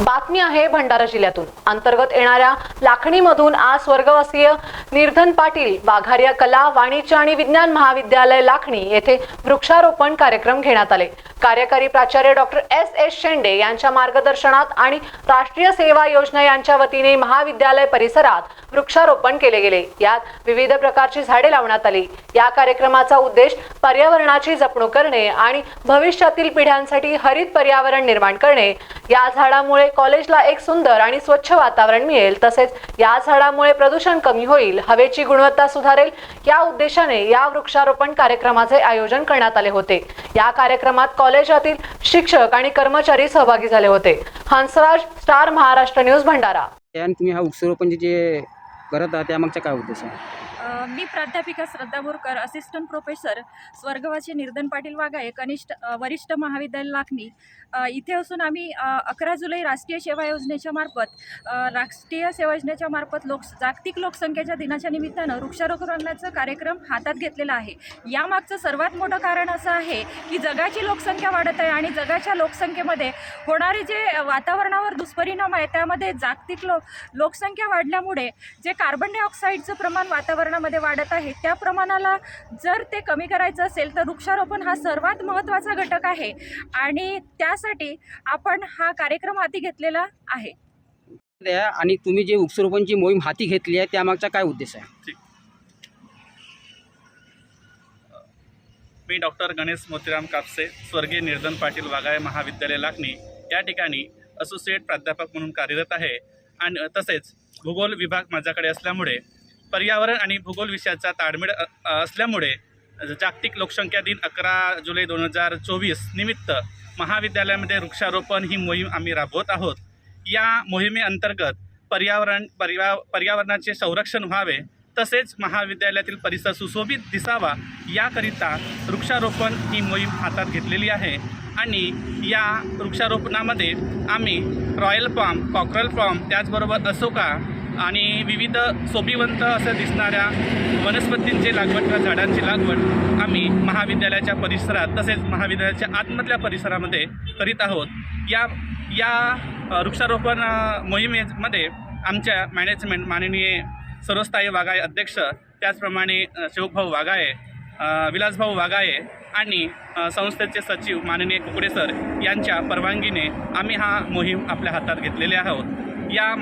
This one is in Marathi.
बातमी आहे भंडारा जिल्ह्यातून. अंतर्गत येणाऱ्या लाखणीमधून आज स्वर्गवासीय निर्धन पाटील वाघार्या कला वाणिज्य आणि विज्ञान महाविद्यालय लाखणी येथे वृक्षारोपण कार्यक्रम घेण्यात आले. कार्यकारी प्राचार्य डॉक्टर एस एस शेंडे यांच्या मार्गदर्शनात आणि राष्ट्रीय सेवा योजना यांच्या वतीने महाविद्यालय परिसरात वृक्षारोपण केले गेले. यात विविध प्रकारची झाडे लावण्यात आली. या कार्यक्रमाचा उद्देश पर्यावरणाची जपणूक करणे आणि भविष्यातील पिढ्यांसाठी हरित पर्यावरण निर्माण करणे. या झाडामुळे कॉलेजला एक सुंदर आणि स्वच्छ वातावरण मिळेल. तसेच या झाडामुळे प्रदूषण कमी होईल हवेची गुणवत्ता सुधारेल. या उद्देशाने या वृक्षारोपण कार्यक्रमाचे आयोजन करण्यात आले होते. या कार्यक्रमात कॉलेजातील शिक्षक आणि कर्मचारी सहभागी झाले होते. Hansraj star Maharashtra news Bhandara. आणि तुम्ही हा वृक्षारोपण जे- जे करत आहात त्यामागचा काय उद्देश आहे? मी प्राध्यापिका श्रद्धा बोरकर असिस्टंट प्रोफेसर स्वर्गवासी निर्धन पाटील वाघाये कनिष्ठ वरिष्ठ महाविद्यालय लाखणी इथे असून आम्ही अकरा जुलै राष्ट्रीय सेवा योजनेच्या मार्फत राष्ट्रीय सेवा योजनेच्या मार्फत लोक जागतिक लोकसंख्येच्या दिनाच्या निमित्तानं वृक्षारोपणाचा कार्यक्रम हातात घेतलेला आहे. यामागचं सर्वात मोठं कारण असं आहे की जगाची लोकसंख्या वाढत आहे आणि जगाच्या लोकसंख्येमध्ये होणारे जे वातावरणावर दुष्परिणाम आहे त्यामध्ये जागतिक लो लोकसंख्या वाढल्यामुळे जे कार्बन डायऑक्साईडचं प्रमाण वातावरणामध्ये वाढत आहे. त्या प्रमाणाला जर ते कमी करायचं असेल तर वृक्षारोपण हा सर्वात महत्त्वाचा घटक आहे. आणि त्यासाठी आपण हा कार्यक्रम हाती घेतलेला आहे. द्या आणि तुम्ही जे वृक्षारोपणची मोहीम हाती घेतली आहे त्यामागचा काय उद्देश आहे? मी डॉक्टर गणेश मोतीराम कापसे स्वर्गीय निर्धन पाटील वाघाय महाविद्यालय लाखणी या ठिकाणी असोसिएट प्राध्यापक म्हणून कार्यरत आहे. आणि तसेच भूगोल विभाग माझ्याकडे असल्यामुळे पर्यावरण आणि भूगोल विषयाचा ताळमेळ असल्यामुळे जागतिक लोकसंख्या दिन अकरा जुलै दोन हजार चोवीस निमित्त महाविद्यालयामध्ये वृक्षारोपण ही मोहीम आम्ही राबवत आहोत. या मोहिमेअंतर्गत पर्यावरण पर्या पर्यावरणाचे संरक्षण व्हावे तसेच महाविद्यालयातील परिसर सुशोभित दिसावा याकरिता वृक्षारोपण ही मोहीम हातात घेतलेली आहे. आणि या वृक्षारोपणामध्ये आम्ही रॉयल फॉर्म कॉकरल फॉर्म त्याचबरोबर असोका आणि विविध सोपीवंत असं दिसणाऱ्या वनस्पतींची लागवड किंवा झाडांची लागवड आम्ही महाविद्यालयाच्या परिसरात तसेच महाविद्यालयाच्या आतमधल्या परिसरामध्ये करीत आहोत. या या वृक्षारोपण मोहिमेमध्ये आमच्या मॅनेजमेंट माननीय सर्वस्थायी वागाय अध्यक्ष त्याचप्रमाणे शिवभाऊ वागाये विलासभाऊ वागाये आणि संस्थेचे सचिव माननीय कुकडे सर यांच्या परवानगीने आम्ही हा मोहीम आपल्या हातात घेतलेले आहोत. या